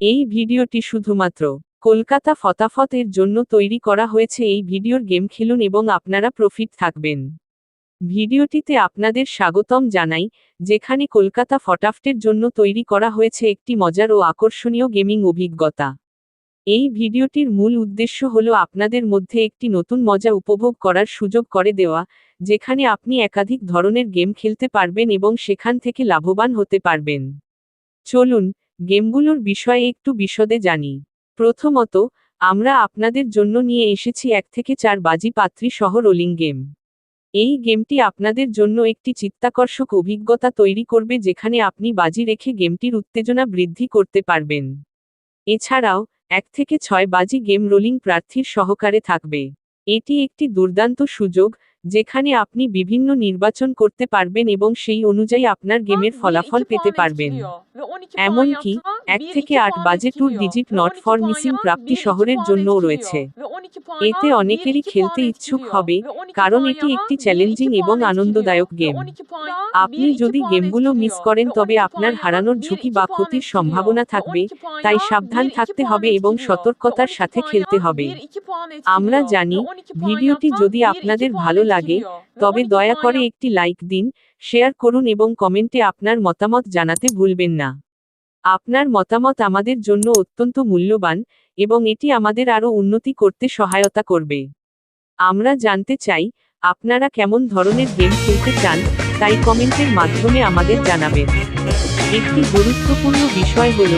এই ভিডিওটি শুধুমাত্র কলকাতা ফতাফত এর জন্য তৈরি করা হয়েছে এই ভিডিওর গেম খেলুন এবং আপনারা প্রফিট থাকবেন। ভিডিওটিতে আপনাদের স্বাগতম জানাই, যেখানে কলকাতা ফটাফটের জন্য তৈরি করা হয়েছে একটি মজার ও আকর্ষণীয় গেমিং অভিজ্ঞতা। এই ভিডিওটির মূল উদ্দেশ্য হল আপনাদের মধ্যে একটি নতুন মজা উপভোগ করার সুযোগ করে দেওয়া, যেখানে আপনি একাধিক ধরনের গেম খেলতে পারবেন এবং সেখান থেকে লাভবান হতে পারবেন। চলুন গেমগুলোর বিষয়ে একটু বিশদে জানি। প্রথমত, আমরা আপনাদের জন্য নিয়ে এসেছি এক থেকে চার বাজি পাত্রী সহ রোলিং গেম। এই গেমটি আপনাদের জন্য একটি চিত্তাকর্ষক অভিজ্ঞতা তৈরি করবে যেখানে আপনি বাজি রেখে গেমটির উত্তেজনা বৃদ্ধি করতে পারবেন। এছাড়াও, এক থেকে ছয় বাজি গেম রোলিং প্রার্থীর সহকারে থাকবে। এটি একটি দুর্দান্ত সুযোগ যেখানে আপনি বিভিন্ন নির্বাচন করতে পারবেন এবং সেই অনুযায়ী আপনার গেমের ফলাফল পেতে পারবেন। এমনকি এক থেকে আট বাজে tour digit not for missing প্রাপ্তি শহরের জন্যও রয়েছে। এতে অনেকেরই খেলতে ইচ্ছুক হবে কারণ এটি একটি চ্যালেঞ্জিং এবং আনন্দদায়ক গেম আপনি যদি গেমগুলো মিস করেন তবে আপনার হারানোর ঝুঁকি বা ক্ষতির সম্ভাবনা থাকবে তাই সাবধান থাকতে হবে এবং সতর্কতার সাথে খেলতে হবে। আমরা জানি ভিডিওটি যদি আপনাদের ভালো লাগে তবে দয়া করে একটি লাইক দিন শেয়ার করুন এবং কমেন্টে আপনার মতামত জানাতে ভুলবেন না। আপনার মতামত আমাদের জন্য অত্যন্ত মূল্যবান এবং এটি আমাদের আরও উন্নতি করতে সহায়তা করবে। আমরা জানতে চাই, আপনারা কেমন ধরনের গেম খেলতে চান, তাই কমেন্টের মাধ্যমে আমাদের জানাবেন। একটি গুরুত্বপূর্ণ বিষয় হল,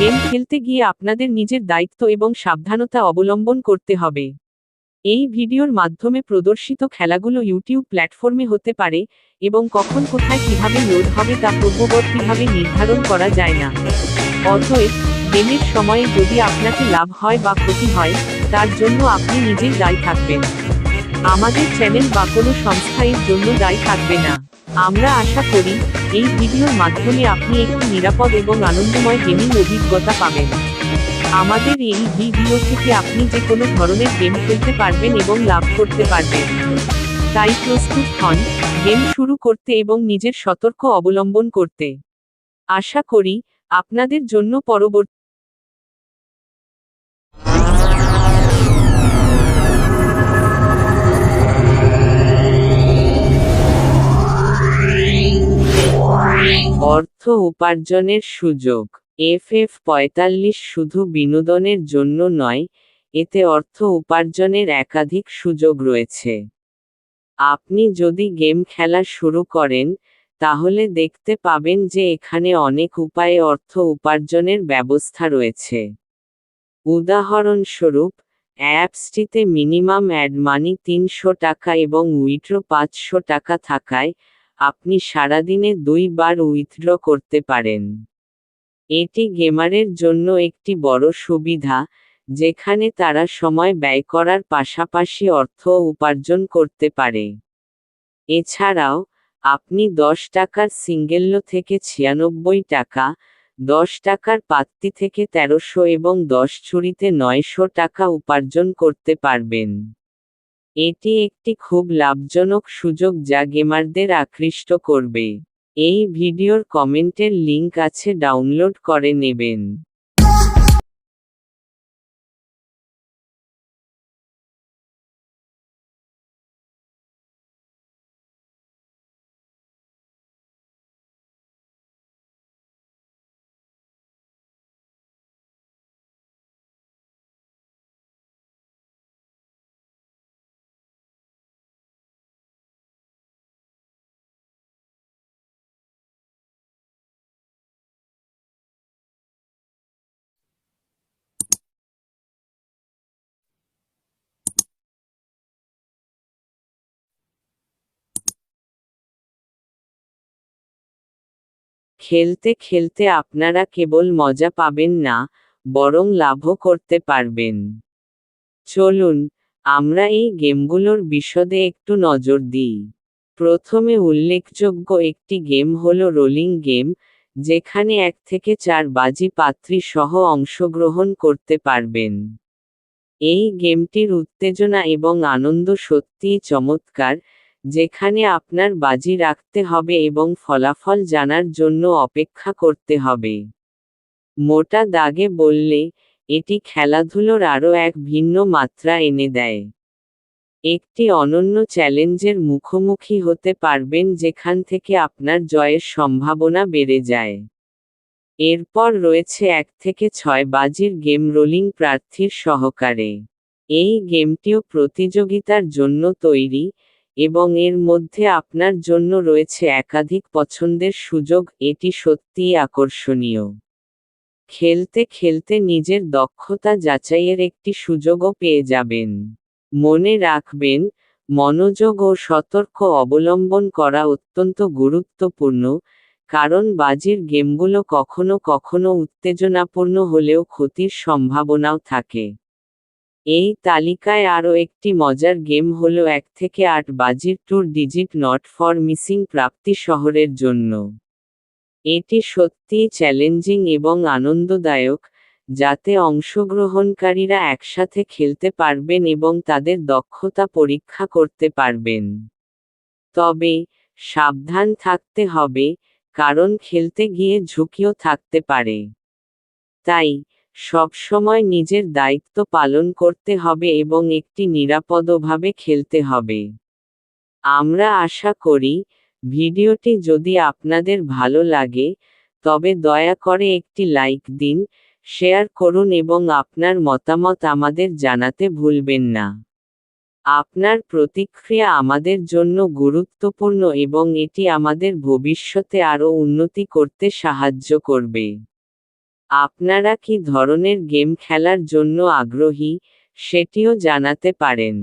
গেম খেলতে গিয়ে আপনাদের নিজের দায়িত্ব এবং সাবধানতা অবলম্বন করতে হবে। এই ভিডিওর মাধ্যমে প্রদর্শিত খেলাগুলো ইউটিউব প্ল্যাটফর্মে হতে পারে এবং কখন কোথায় কীভাবে লোড হবে তা পূর্ববর্তীভাবে নির্ধারণ করা যায় না। অতএব, গেমের সময়ে যদি আপনাকে লাভ হয় বা ক্ষতি হয়, তার জন্য আপনি নিজেই দায়ী থাকবেন। আমাদের চ্যানেল বা কোনো সংস্থা এর জন্য দায়ী থাকবে না। আমরা আশা করি, এই ভিডিওর মাধ্যমে আপনি একটি নিরাপদ এবং আনন্দময় গেমিং অভিজ্ঞতা পাবেন। আমাদের এই ভিডিও থেকে আপনি যে কোনো ধরনের গেম খেলতে পারবেন এবং লাভ করতে পারবেন। তাই প্রস্তুত হন গেম শুরু করতে এবং নিজের সতর্ক অবলম্বন করতে। আশা করি, আপনাদের জন্য পরবর্তী অর্থ উপার্জনের সুযোগ। এফ এফ পঁয়তাল্লিশ শুধু বিনোদনের জন্য নয়, এতে অর্থ উপার্জনের একাধিক সুযোগ রয়েছে। আপনি যদি গেম খেলা শুরু করেন, তাহলে দেখতে পাবেন যে এখানে অনেক উপায়ে অর্থ উপার্জনের ব্যবস্থা রয়েছে। উদাহরণস্বরূপ, অ্যাপসটিতে মিনিমাম অ্যাড মানি তিনশো টাকা এবং উইথড্র পাঁচশো টাকা থাকায়, আপনি সারাদিনে দুইবার উইথড্র করতে পারেন। এটি গেমারের জন্য একটি বড় সুবিধা, যেখানে তারা সময় ব্যয় করার পাশাপাশি অর্থ উপার্জন করতে পারে। এছাড়াও, আপনি দশ টাকার সিঙ্গেল্য থেকে ছিয়ানব্বই টাকা, দশ টাকার পাত্তি থেকে তেরোশো এবং দশ ছুরিতে নয়শো টাকা উপার্জন করতে পারবেন। এটি একটি খুব লাভজনক সুযোগ যা গেমারদের আকৃষ্ট করবে। এই ভিডিওর কমেন্টের লিংক আছে ডাউনলোড করে নেবেন। খেলতে খেলতে আপনারা কেবল মজা পাবেন না, বরং লাভও করতে পারবেন। চলুন, আমরা এই গেমগুলোর বিশদে একটু নজর দিই। প্রথমে উল্লেখযোগ্য একটি গেম হল রোলিং গেম, যেখানে এক থেকে চার বাজি পাত্রী সহ অংশগ্রহণ করতে পারবেন। এই গেমটির উত্তেজনা এবং আনন্দ সত্যিই চমৎকার যেখানে আপনার বাজি রাখতে হবে এবং ফলাফল জানার জন্য অপেক্ষা করতে হবে। মোটা দাগে বললে, এটি খেলাধুলোর আরও এক ভিন্ন মাত্রা এনে দেয়। একটি অনন্য চ্যালেঞ্জের মুখোমুখি হতে পারবেন যেখান থেকে আপনার জয়ের সম্ভাবনা বেড়ে যায়। এরপর রয়েছে এক থেকে ছয় বাজির গেম রোলিং প্রার্থীর সহকারে। এই গেমটিও প্রতিযোগিতার জন্য তৈরি এবং এর মধ্যে আপনার জন্য রয়েছে একাধিক পছন্দের সুযোগ, এটি সত্যিই আকর্ষণীয়। খেলতে খেলতে নিজের দক্ষতা যাচাইয়ের একটি সুযোগও পেয়ে যাবেন। মনে রাখবেন, মনোযোগ ও সতর্ক অবলম্বন করা অত্যন্ত গুরুত্বপূর্ণ, কারণ বাজির গেমগুলো কখনো কখনো উত্তেজনাপূর্ণ হলেও ক্ষতির সম্ভাবনাও থাকে। এই তালিকায় আরও একটি মজার গেম হল এক থেকে আট বাজির tour digit not for missing প্রাপ্তি শহরের জন্য। এটি সত্যিই চ্যালেঞ্জিং এবং আনন্দদায়ক, যাতে অংশগ্রহণকারীরা একসাথে খেলতে পারবেন এবং তাদের দক্ষতা পরীক্ষা করতে পারবেন। তবে, সাবধান থাকতে হবে, কারণ খেলতে গিয়ে ঝুঁকিও থাকতে পারে। তাই সবসময় নিজের দায়িত্ব পালন করতে হবে এবং একটি নিরাপদভাবে খেলতে হবে। আমরা আশা করি, ভিডিওটি যদি আপনাদের ভালো লাগে, তবে দয়া করে একটি লাইক দিন, শেয়ার করুন এবং আপনার মতামত আমাদের জানাতে ভুলবেন না। আপনার প্রতিক্রিয়া আমাদের জন্য গুরুত্বপূর্ণ এবং এটি আমাদের ভবিষ্যতে আরও উন্নতি করতে সাহায্য করবে। আপনারা কি ধরনের গেম খেলার জন্য আগ্রহী সেটিও জানাতে পারেন।